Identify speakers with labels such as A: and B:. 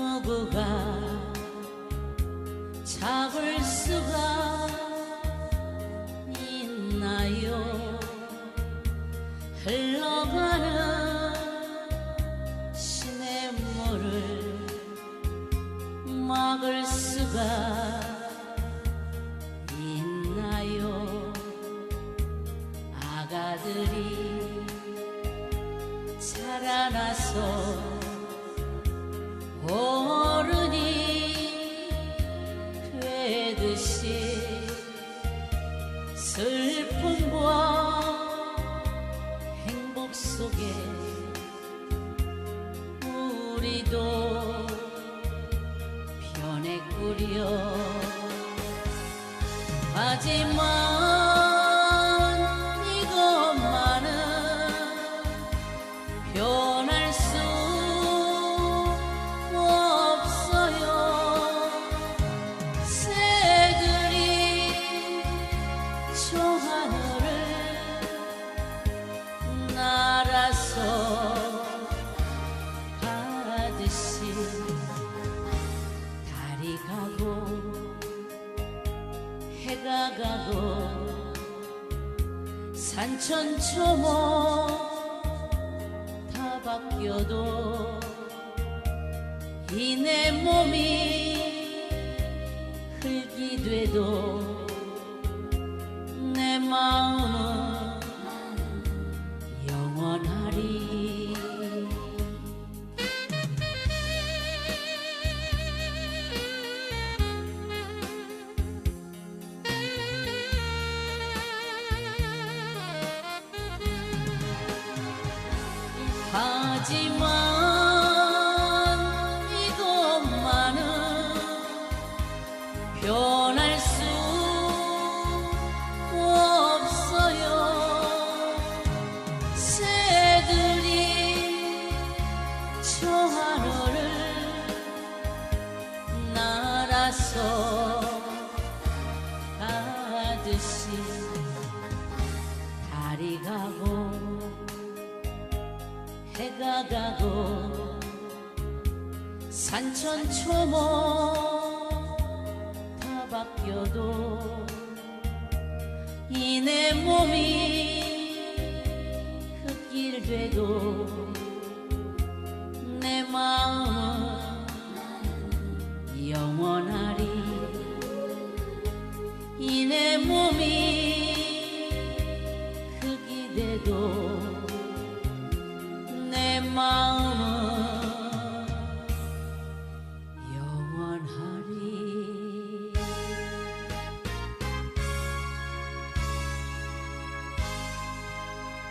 A: 누구가 잡을 수가 있나요? 흘러가는 시냇물을 막을 수가 있나요? 아가들이 자라나서 어른이 되듯이 슬픔과 행복 속에 우리도 변했구려. 하지만 해가 가고 산천초목 다 바뀌어도 이 내 몸이 흙이 돼도 이것만은 변할 수 없어요. 새들이 저 하늘을 날아서 가듯이 달이 가고 해가 가고 산천 초목 다 바뀌어도 이 내 몸이 흙길 돼도 내 마음은 영원하리. 이 내 몸이 my own